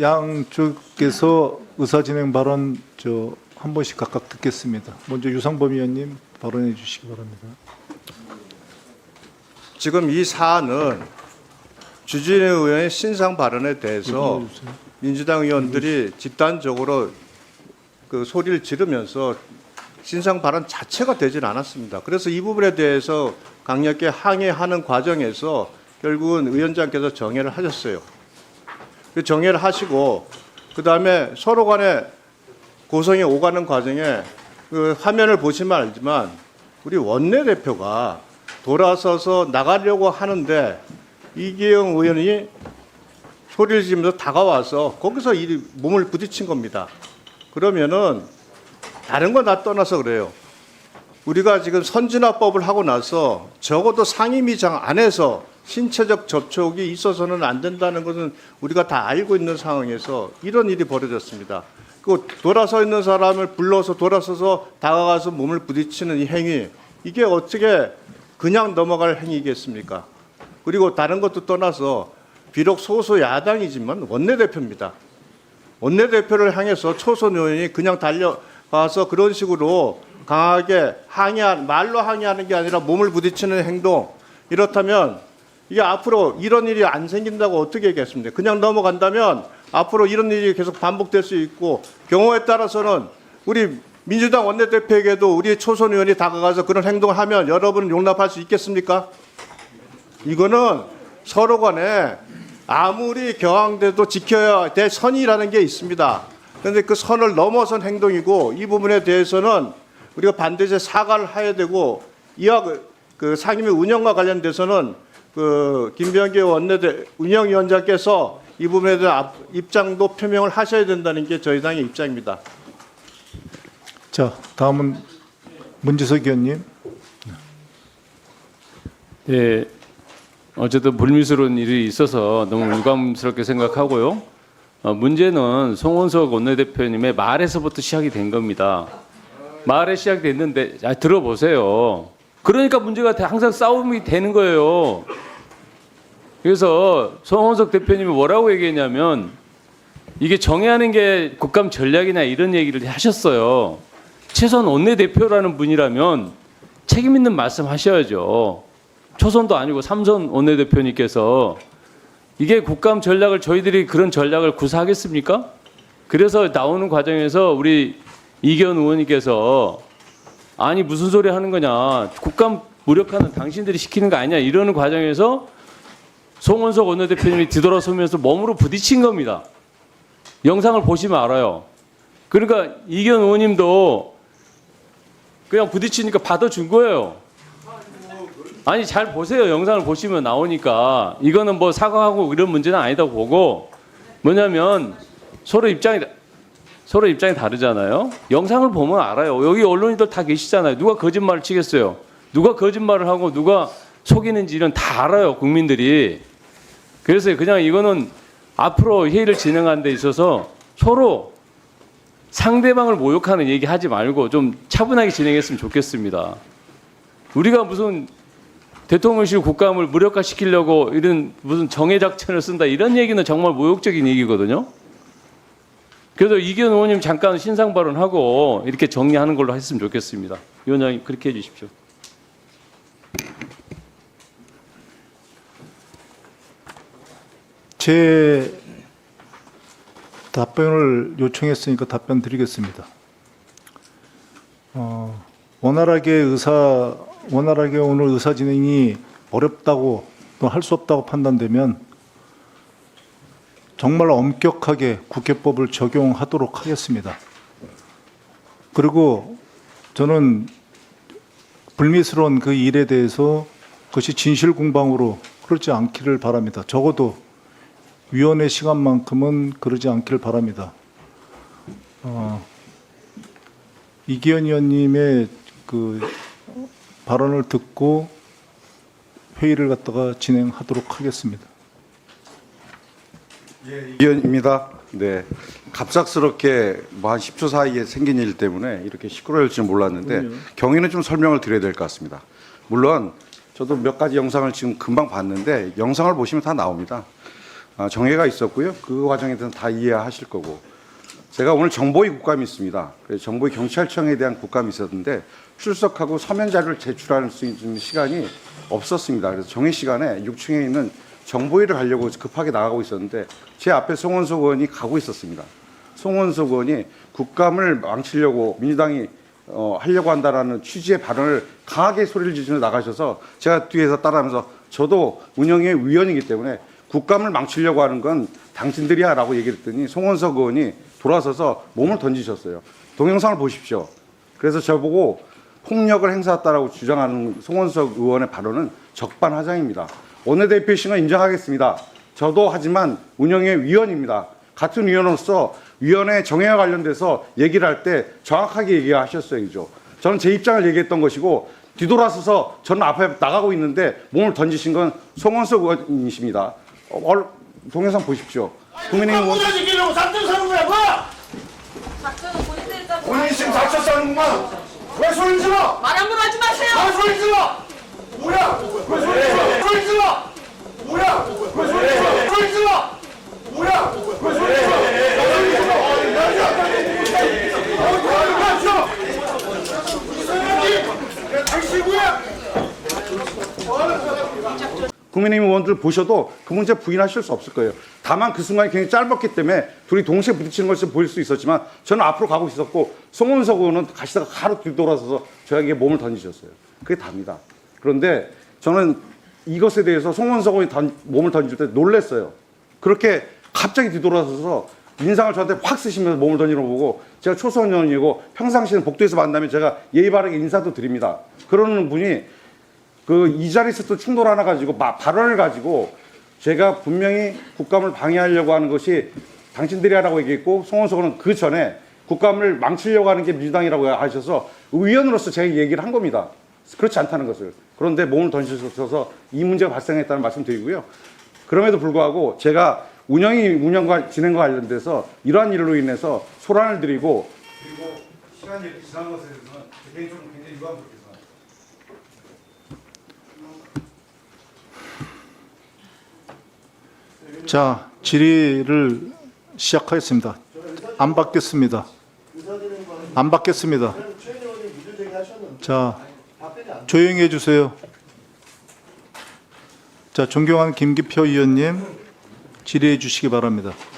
양쪽에서 의사진행 발언 저 한 번씩 각각 듣겠습니다. 먼저 유상범 의원님 발언해 주시기 바랍니다. 지금 이 사안은 주진우 의원의 신상 발언에 대해서 주세요. 민주당 의원들이 집단적으로 그 소리를 지르면서 신상 발언 자체가 되질 않았습니다. 그래서 이 부분에 대해서 강력히 항의하는 과정에서 결국은 위원장께서 정해를 하셨어요. 그 정해를 하시고 그 다음에 서로 간에 고성이 오가는 과정에 그 화면을 보시면 알지만 우리 원내대표가 돌아서서 나가려고 하는데 이기영 의원이 소리를 지르면서 다가와서 거기서 이 몸을 부딪힌 겁니다. 그러면은 다른 건다 떠나서 그래요. 우리가 지금 선진화법을 하고 나서 적어도 상임위장 안에서 신체적 접촉이 있어서는 안 된다는 것은 우리가 다 알고 있는 상황에서 이런 일이 벌어졌습니다. 그 돌아서 있는 사람을 불러서 돌아서서 다가가서 몸을 부딪히는 이 행위 이게 어떻게 그냥 넘어갈 행위겠습니까? 그리고 다른 것도 떠나서 비록 소수 야당이지만 원내대표입니다. 원내대표를 향해서 초선 의원이 그냥 달려 가서 그런 식으로 강하게 항의한 말로 항의하는 게 아니라 몸을 부딪히는 행동 이렇다면 이게 앞으로 이런 일이 안 생긴다고 어떻게 얘기했습니까? 그냥 넘어간다면 앞으로 이런 일이 계속 반복될 수 있고 경우에 따라서는 우리 민주당 원내대표에게도 우리 초선 의원이 다가가서 그런 행동을 하면 여러분은 용납할 수 있겠습니까? 이거는 서로 간에 아무리 경황돼도 지켜야 될 선이라는 게 있습니다. 그런데 그 선을 넘어선 행동이고 이 부분에 대해서는 우리가 반드시 사과를 해야 되고 이와 그, 그 상임위 운영과 관련돼서는 그 김병기 원내대 운영위원장께서 이 부분에 대한 앞- 입장도 표명을 하셔야 된다는 게 저희 당의 입장입니다. 자, 다음은 문지석 의원님. 예, 어쨌든 불미스러운 일이 있어서 너무 유감스럽게 생각하고요. 어, 문제는 송원석 원내대표님의 말에서부터 시작이 된 겁니다. 말에 시작됐는데 아, 들어보세요. 그러니까 문제가 돼- 항상 싸움이 되는 거예요. 그래서 송원석 대표님이 뭐라고 얘기했냐면 이게 정의하는 게 국감 전략이나 이런 얘기를 하셨어요. 최소한 원내대표라는 분이라면 책임 있는 말씀 하셔야죠. 초선도 아니고 삼선 원내대표님께서 이게 국감 전략을 저희들이 그런 전략을 구사하겠습니까? 그래서 나오는 과정에서 우리 이견 의원님께서 아니 무슨 소리 하는 거냐 국감 무력화는 당신들이 시키는 거 아니냐 이러는 과정에서 송원석 원내대표님이 뒤돌아서면서 몸으로 부딪힌 겁니다. 영상을 보시면 알아요. 그러니까 이견 의원님도 그냥 부딪히니까 받아준 거예요. 아니 잘 보세요. 영상을 보시면 나오니까 이거는 뭐 사과하고 이런 문제는 아니다고 보고 뭐냐면 서로 입장이 다- 서로 입장이 다르잖아요. 영상을 보면 알아요. 여기 언론인들 다 계시잖아요. 누가 거짓말을 치겠어요. 누가 거짓말을 하고 누가 속이는지 이런 다 알아요. 국민들이. 그래서 그냥 이거는 앞으로 회의를 진행하는 데 있어서 서로 상대방을 모욕하는 얘기 하지 말고 좀 차분하게 진행했으면 좋겠습니다. 우리가 무슨 대통령실 국감을 무력화시키려고 이런 무슨 정해 작전을 쓴다 이런 얘기는 정말 모욕적인 얘기거든요. 그래서 이견 의원님 잠깐 신상 발언하고 이렇게 정리하는 걸로 했으면 좋겠습니다. 위원장님 그렇게 해주십시오. 제 답변을 요청했으니까 답변 드리겠습니다. 어, 원활하게 의사 원활하게 오늘 의사 진행이 어렵다고 또 할 수 없다고 판단되면 정말 엄격하게 국회법을 적용하도록 하겠습니다. 그리고 저는 불미스러운 그 일에 대해서 그것이 진실 공방으로 그렇지 않기를 바랍니다. 적어도 위원회 시간만큼은 그러지 않기를 바랍니다. 어, 이기현 의원님의 그 발언을 듣고 회의를 갖다가 진행하도록 하겠습니다. 의원입니다. 네. 갑작스럽게 뭐 한 10초 사이에 생긴 일 때문에 이렇게 시끄러울 줄 몰랐는데 경위는 좀 설명을 드려야 될 것 같습니다. 물론 저도 몇 가지 영상을 지금 금방 봤는데 영상을 보시면 다 나옵니다. 아, 정해가 있었고요. 그 과정에 대해서 다 이해하실 거고. 제가 오늘 정보위 국감이 있습니다. 그래서 정보위 경찰청에 대한 국감이 있었는데 출석하고 서면 자료를 제출할 수 있는 시간이 없었습니다. 그래서 정해 시간에 6층에 있는 정보위를 가려고 급하게 나가고 있었는데 제 앞에 송원석 의원이 가고 있었습니다. 송원석 의원이 국감을 망치려고 민주당이 어, 하려고 한다라는 취지의 발언을 강하게 소리를 지르며 나가셔서 제가 뒤에서 따라하면서 저도 운영의 위원이기 때문에 국감을 망치려고 하는 건 당신들이야 라고 얘기했더니 송원석 의원이 돌아서서 몸을 던지셨어요. 동영상을 보십시오. 그래서 저보고 폭력을 행사했다라고 주장하는 송원석 의원의 발언은 적반하장입니다. 원내대표이신 인정하겠습니다. 저도 하지만 운영의 위원입니다. 같은 위원으로서 위원회 정회와 관련돼서 얘기를 할 때 정확하게 얘기하셨어야죠. 저는 제 입장을 얘기했던 것이고 뒤돌아서서 저는 앞에 나가고 있는데 몸을 던지신 건 송원석 의원이십니다. 어, 얼- 동영상 보십시오. 국민의힘 의원 무너지기려고 작전 사는 거야 뭐? 작전은 본인들이 짜 본인이 지금 작전 사는구만 왜 소리 질러? 말 함부로 하지 마세요. 왜 소리 질러? 뭐야? 왜 소리 질러? 소리 질러? 뭐야? 왜 소리 질러? 소리 질러? 뭐야? 왜 소리 질러? 소리 질러? 어디 가죠? 당신이야? 국민의힘 의원들 보셔도 그 문제 부인하실 수 없을 거예요. 다만 그 순간이 굉장히 짧았기 때문에 둘이 동시에 부딪히는 것이 보일 수 있었지만 저는 앞으로 가고 있었고 송원석 의원은 가시다가 가로 뒤돌아서서 저에게 몸을 던지셨어요. 그게 답니다. 그런데 저는 이것에 대해서 송원석 의원이 던- 몸을 던질 때 놀랬어요. 그렇게 갑자기 뒤돌아서서 인상을 저한테 확 쓰시면서 몸을 던지는 거 보고 제가 초선 의원이고 평상시에는 복도에서 만나면 제가 예의 바르게 인사도 드립니다. 그러는 분이 그 이 자리에서 또 충돌 하나 가지고 마- 발언을 가지고 제가 분명히 국감을 방해하려고 하는 것이 당신들이 하라고 얘기했고 송원석 의원은 그 전에 국감을 망치려고 하는 게 민주당이라고 하셔서 의원으로서 제가 얘기를 한 겁니다. 그렇지 않다는 것을. 그런데 몸을 던지셔서 이 문제가 발생했다는 말씀 드리고요. 그럼에도 불구하고 제가 운영이 운영과 진행과 관련돼서 이러한 일로 인해서 소란을 드리고 그리고 시간이 이렇게 지난 것에 대해서는 개인적으로 굉장히 유감스럽습니다. 자, 질의를 시작하겠습니다. 안 받겠습니다. 안 받겠습니다. 자, 조용히 해주세요. 자, 존경하는 김기표 의원님 질의해 주시기 바랍니다.